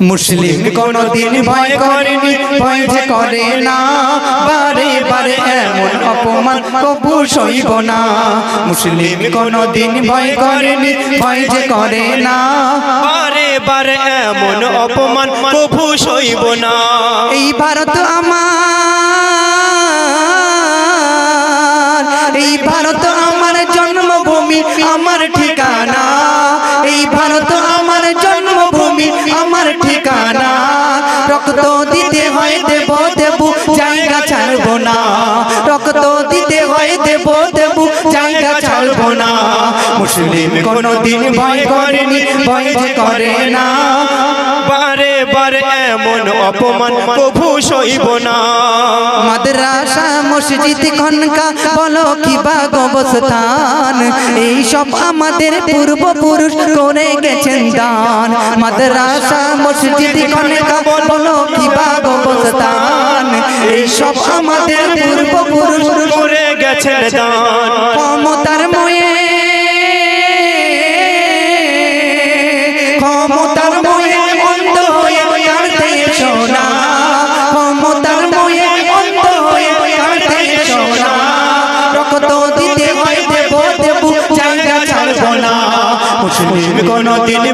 মুসলিম কোনদিন ভয় করেনি, ভয় যে করে না। বারে বারে এমন অপমান কবু সইব না। মুসলিম কোনদিন ভয় করেনি, ভয় যে করে না। বারে বারে এমন অপমান প্রভু সইব না। এই ভারত আমার, এই ভারত আমার জন্মভূমি, আমার ঠিকানা। হয় দেব দেব জায়গা ছাড়বো না। রক্ত দিতে হয় দেব দেব জায়গা ছাড়বো না। মুসলিম কোনদিন ভয় করেনি ভয় করে না। বারে বারে এমন অপমান প্রভু সইব না। মাদ্রাসা মসজিদ খনকা বলো কি বা গোবস্থান এই সব আমাদের পূর্বপুরুষ করে গেছেন দান। মাদ্রাসা, মসজিদ খনকা বলো কি বা গোবস্থান এই সব আমাদের পূর্বপুরুষ করে গেছেন দান।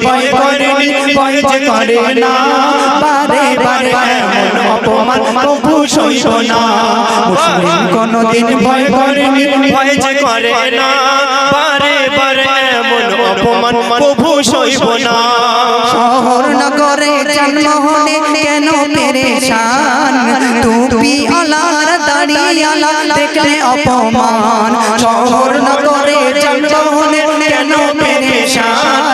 ভয় করেনি ভয় যে করে না বারে বারে এমন অপমান প্রভু সইব না মুসলিম কোনদিন ভয় করেনি ভয় যে করে না বারে বারে এমন অপমান প্রভু সইব না শহর নগরে জন্মহনে কেন পেরেশান টুপি আলার দাড়ি আলা দেখলে অপমান শহর নগরে জন্মহনে কেন পেরেশান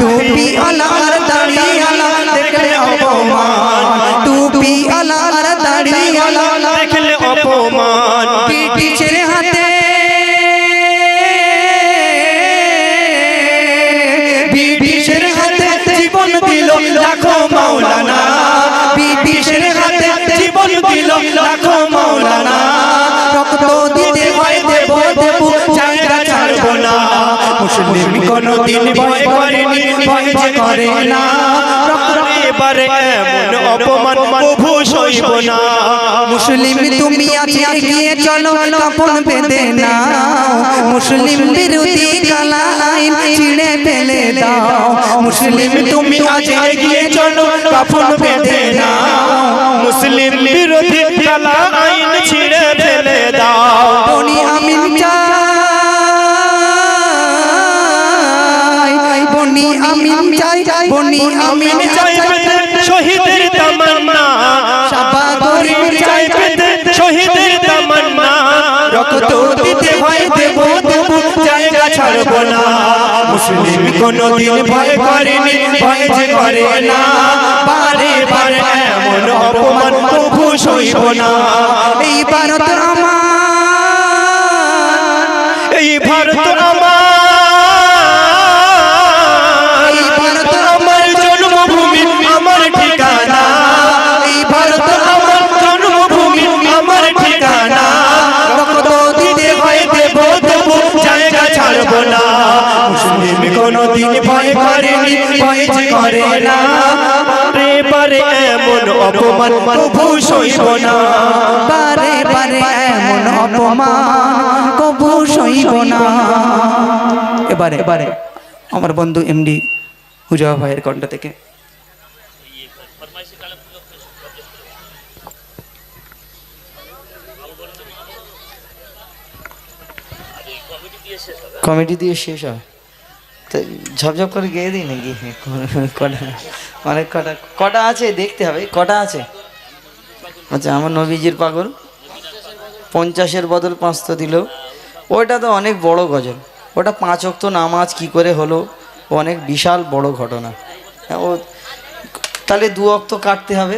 টুপি আলার দাড়ি আলা দেখলে অপমান। টুপি আলার দাড়ি আলা দেখলে অপমান। ব্রিটিশের হাতে মুসলিম কোনদিন ভয় করেনি ভয় যে করে না। বারে বারে এমন অপমান প্রভু সইব না। মুসলিম তুমি আছে গিয়ে চলো কাপড় বেঁধে নাও। মুসলিম বিরোধী কালা আইন ছিঁড়ে ফেলে দাও। মুসলিম তুমি আছে গিয়ে চলো কাপড় বেঁধে নাও। মুসলিম বিরোধী কালা আইন চাই বনি আমিন চাই শহীদের তামান্না সাবা গরিব চাই পেতে শহীদের তামান্না রক্ত দিতে হয় দেব জায়গা ছাড়বো না মুসলিম কোনদিন ভয় করেনি ভয় যে করে না বারে বারে এমন অপমান সইব না এই ভারত আমার এই ভারত কোনদিন ভয় করেনি ভয় যে করে না। বারে বারে এমন অপমান প্রভু সইব না। বারে বারে এমন অপমান কবু সইব না। এবারে এবারে আমার বন্ধু এমডি হুজা ভাইয়ের কণ্ঠ থেকে। কমেডি দিয়ে শেষ হয়। তো ঝপঝপ করে গেয়ে দিই নাকি? কটা, অনেক কটা কটা আছে দেখতে হবে, কটা আছে? আচ্ছা আমার নবীজির পাগল। পঞ্চাশের বদল পাঁচ তো দিল। ওইটা তো অনেক বড় গজল। ওটা পাঁচ অক্ত নামাজ কি করে হলো? অনেক বিশাল বড় ঘটনা। ও, তাহলে দু অক্ত কাটতে হবে।